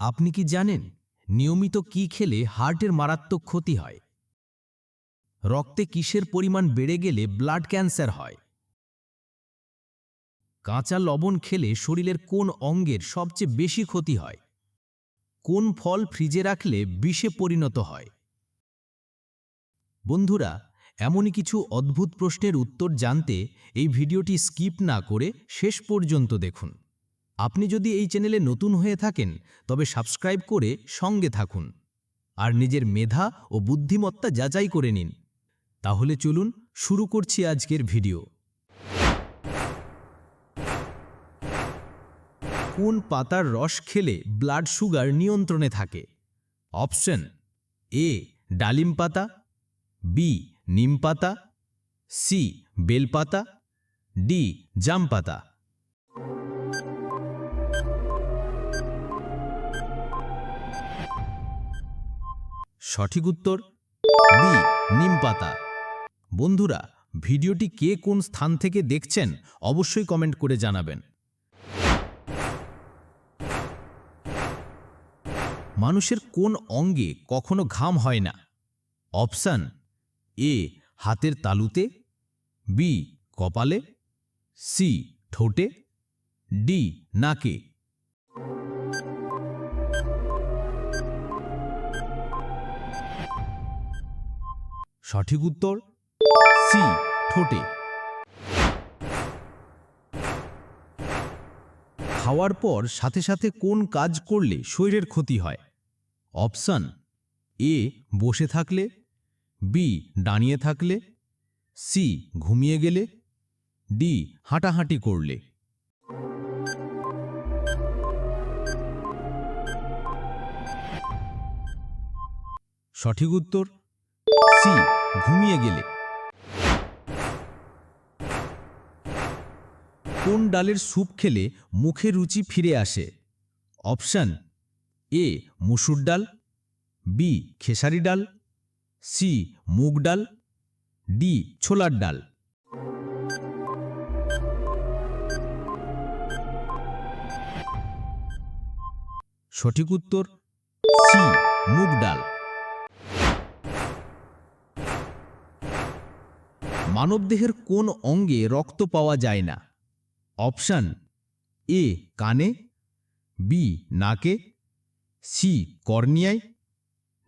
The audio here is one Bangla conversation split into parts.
আপনি কি জানেন নিয়মিত কি খেলে হার্টের মারাত্মক ক্ষতি হয়? রক্তে কিসের পরিমাণ বেড়ে গেলে ব্লাড ক্যান্সার হয়? কাঁচা লবণ খেলে শরীরের কোন অঙ্গের সবচেয়ে বেশি ক্ষতি হয়? কোন ফল ফ্রিজে রাখলে বিষে পরিণত হয়? বন্ধুরা, এমনই কিছু অদ্ভুত প্রশ্নের উত্তর জানতে এই ভিডিওটি স্কিপ না করে শেষ পর্যন্ত দেখুন। আপনি যদি এই চ্যানেলে নতুন হয়ে থাকেন, তবে সাবস্ক্রাইব করে সঙ্গে থাকুন। আর নিজের মেধা ও বুদ্ধিমত্তা যাচাই করে নিন। তাহলে চলুন শুরু করছি আজকের ভিডিও। কোন পাতার রস খেলে ব্লাড সুগার নিয়ন্ত্রণে থাকে? অপশন এ, ডালিম পাতা, বি, নিম পাতা, সি বেলপাতা ডি, জাম পাতা। সঠিক উত্তর? বি, নিম পাতা। বন্ধুরা, ভিডিওটি কে কোন স্থান থেকে দেখছেন অবশ্যই কমেন্ট করে জানাবেন। মানুষের কোন অঙ্গে কখনো ঘাম হয় না? অপশান, এ, হাতের তালুতে, বি, কপালে, সি, ঠোঁটে, ডি, নাকে। সঠিক উত্তর সি, ঠোঁটে। খাওয়ার পর সাথে সাথে কোন কাজ করলে শরীরের ক্ষতি হয়? অপশান, এ, বসে থাকলে, বি, দাঁড়িয়ে থাকলে, সি, ঘুমিয়ে গেলে, ডি, হাঁটাহাঁটি করলে। সঠিক উত্তর সি ঘুমিয়ে গেলে। কোন ডালের স্যুপ খেলে মুখে রুচি ফিরে আসে? অপশান, এ, মুসুর ডাল, বি, খেসারি ডাল, সি, মুগ ডাল, ডি, ছোলার ডাল। সঠিক উত্তর, সি, মুগ ডাল। মানবদেহের কোন অঙ্গে রক্ত পাওয়া যায় না। অপশান এ, কানে, বি, নাকে, সি, কর্নিয়ায়,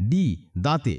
ডি, দাঁতে।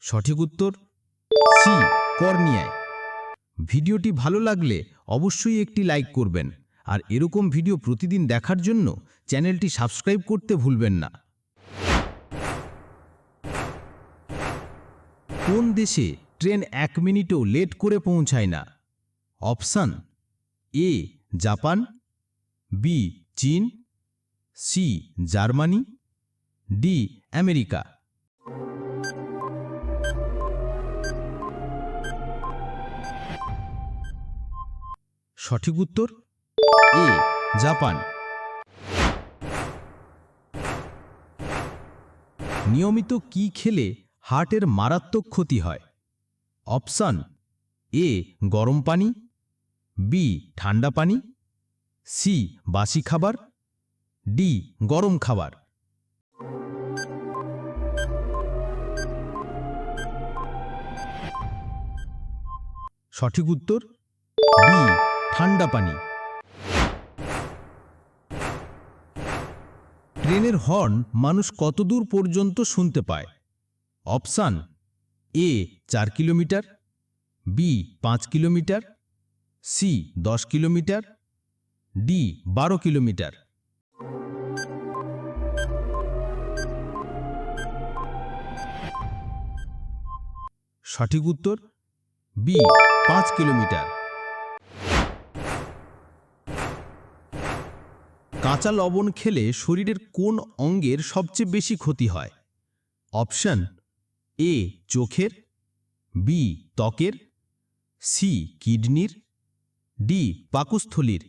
সঠিক উত্তর, সি, কর্নিয়ায়। ভিডিওটি ভালো লাগলে অবশ্যই একটি লাইক করবেন। আর এরকম ভিডিও প্রতিদিন দেখার জন্য চ্যানেলটি সাবস্ক্রাইব করতে ভুলবেন না। কোন দেশে ট্রেন এক মিনিটও লেট করে পৌঁছায় না? অপশান এ, জাপান, বি, চীন, সি, জার্মানি, ডি, আমেরিকা। সঠিক উত্তর এ, জাপান। নিয়মিত কি খেলে হার্টের মারাত্মক ক্ষতি হয়? অপশান, এ, গরম পানি, বি, ঠান্ডা পানি, সি, বাসি খাবার, ডি, গরম খাবার। সঠিক উত্তর, বি, ঠান্ডা পানি। ট্রেনের হর্ন মানুষ কতদূর পর্যন্ত শুনতে পায়? অপশান, এ, চার কিলোমিটার, বি, পাঁচ কিলোমিটার, সি, দশ কিলোমিটার, ডি, বারো কিলোমিটার। সঠিক উত্তর, বি, পাঁচ কিলোমিটার। কাঁচা লবণ খেলে শরীরের কোন অঙ্গের সবচেয়ে বেশি ক্ষতি হয়? অপশন এ, চোখের, বি, ত্বকের, সি, কিডনির, ডি, পাকস্থলীর।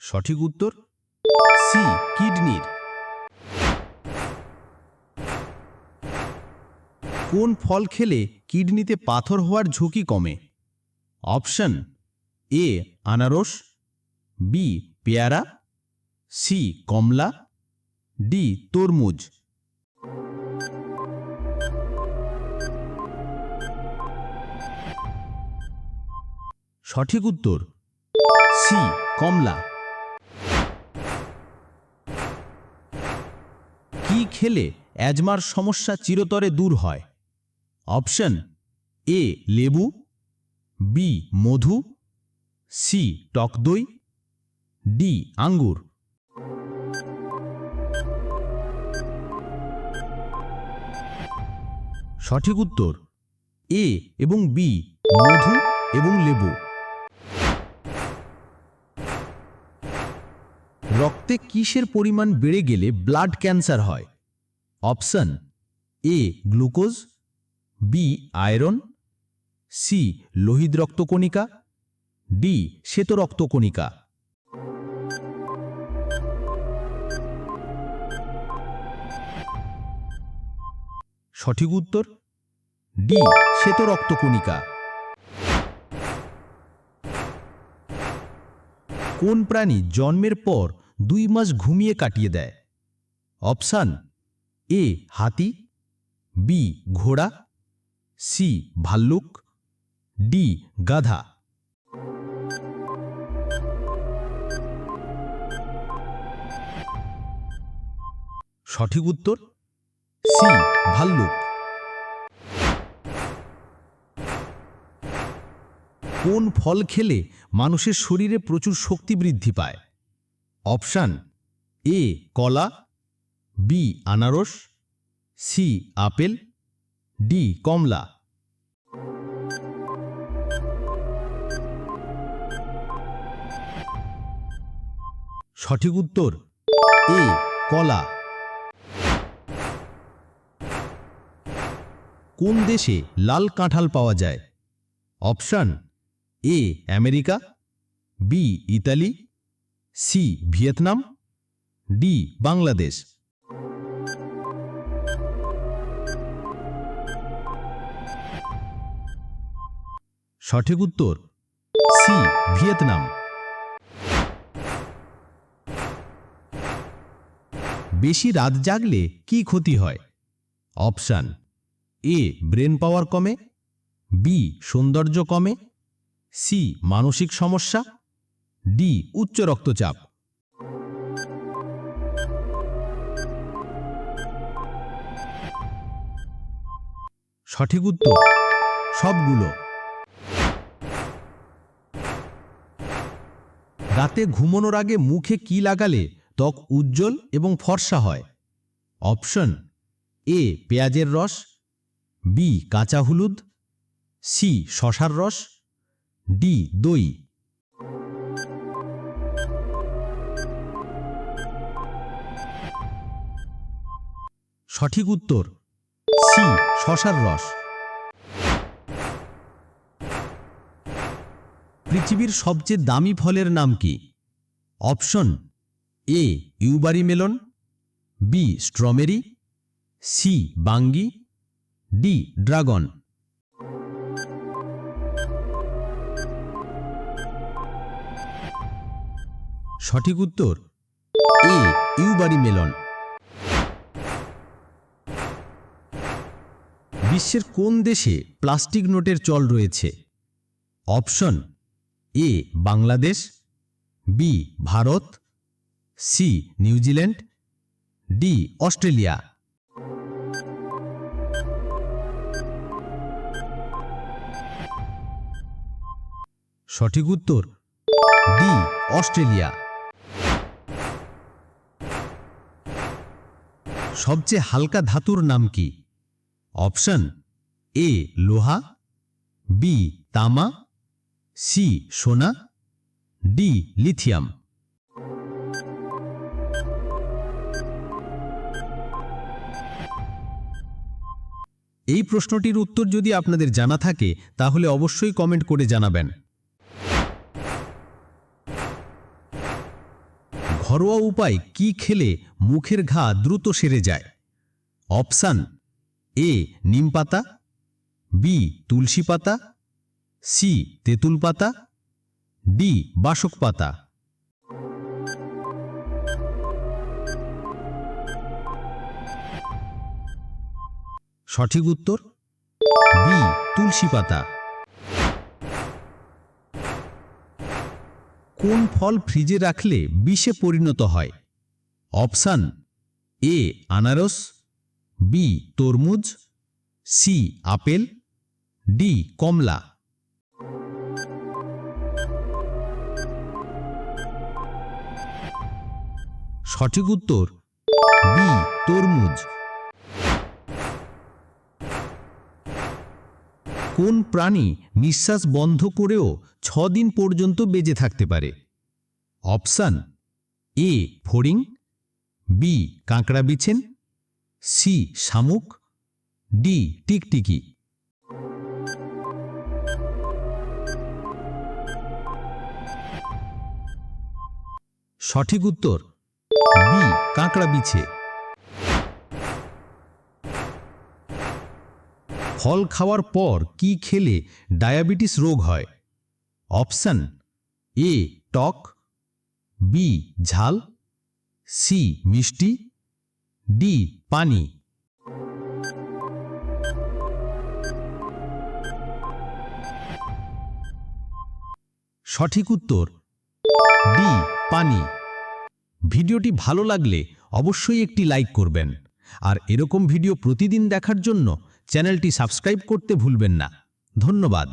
সঠিক উত্তর সি, কিডনির। কোন ফল খেলে কিডনিতে পাথর হওয়ার ঝুঁকি কমে। অপশন এ, আনারস, বি, পেয়ারা, সি, কমলা, ডি, তরমুজ। সঠিক উত্তর সি, কমলা। কি খেলে অ্যাজমার সমস্যা চিরতরে দূর হয়? অপশন এ লেবু, বি মধু, সি টক দই, ডি আঙ্গুর। সঠিক উত্তর এ এবং বি মধু এবং লেবু। রক্তে কিসের পরিমাণ বেড়ে গেলে ব্লাড ক্যান্সার হয়? Option A glucose B, iron. C, লোহিত রক্তকণিকা। ডি, শ্বেত রক্তকণিকা। সঠিক উত্তর? ডি, শ্বেত রক্তকণিকা। কোন প্রাণী জন্মের পর দুই মাস ঘুমিয়ে কাটিয়ে দেয়? অপশান, এ, হাতি। বি, ঘোড়া। সি ভাল্লুক ডি গাধা। সঠিক উত্তর সি ভাল্লুক। কোন ফল খেলে মানুষের শরীরে প্রচুর শক্তি বৃদ্ধি পায়? অপশান, এ, কলা, বি, আনারস, সি, আপেল ডি, কমলা। সঠিক উত্তর, এ, কলা। কোন দেশে লাল কাঁঠাল পাওয়া যায়? Option, A, America, B, Italy, C, Vietnam, D, Bangladesh. সঠিক উত্তর, সি, ভিয়েতনাম। বেশি রাত জাগলে কি ক্ষতি হয়? অপশান, এ, ব্রেন পাওয়ার কমে, বি, সৌন্দর্য কমে, সি, মানসিক সমস্যা, ডি, উচ্চ রক্তচাপ। সঠিক উত্তর, সবগুলো। রাতে ঘুমানোর আগে মুখে কি লাগালে ত্বক উজ্জ্বল এবং ফর্সা হয়? অপশন এ, পেঁয়াজের রস, বি, কাঁচা হলুদ, সি, শশার রস, ডি, দই। সঠিক উত্তর, সি, শশার রস। পৃথিবীর সবচেয়ে দামি ফলের নাম কি? Option A, Yubari melon, B, strawberry, C, বাঙ্গি, ডি, ড্রাগন। সঠিক উত্তর এ, ইউবারি মেলন। বিশ্বের কোন দেশে প্লাস্টিক নোটের চল রয়েছে? Option A Bangladesh, B Bharat, C New Zealand D Australia. সঠিক উত্তর, ডি অস্ট্রেলিয়া। সবচেয়ে হালকা ধাতুর নাম কি? অপশন, এ লোহা, বি তামা সি সোনা, ডি লিথিয়াম। এই প্রশ্নটির উত্তর যদি আপনাদের জানা থাকে, তাহলে অবশ্যই কমেন্ট করে জানাবেন। ঘরোয়া উপায় কি খেলে মুখের ঘা দ্রুত সেরে যায়? অপশান, এ, নিম পাতা, বি, তুলসী পাতা সি তেঁতুল পাতা। ডি বাসক পাতা। সঠিক উত্তর? বি তুলসী পাতা। কোন ফল ফ্রিজে রাখলে বিষে পরিণত হয়? অপশান এ আনারস। বি তরমুজ। C apple. ডি কমলা। সঠিক উত্তর, বি, তরমুজ। কোন প্রাণী নিঃশ্বাস বন্ধ করেও ছ দিন পর্যন্ত বেঁচে থাকতে পারে? অপশান, এ, ফড়িং, বি, কাঁকড়া বিছেন, সি, শামুক, ডি, টিকটিকি। সঠিক উত্তর বি, কাঁকড়া বিছে। ফল খাওয়ার পর কি খেলে ডায়াবেটিস রোগ হয়? অপশান, এ, টক, বি, ঝাল, সি, মিষ্টি, ডি, পানি। সঠিক উত্তর, ডি, পানি। ভিডিওটি ভালো লাগলে অবশ্যই একটি লাইক করবেন। আর এরকম ভিডিও প্রতিদিন দেখার জন্য চ্যানেলটি সাবস্ক্রাইব করতে ভুলবেন না। ধন্যবাদ।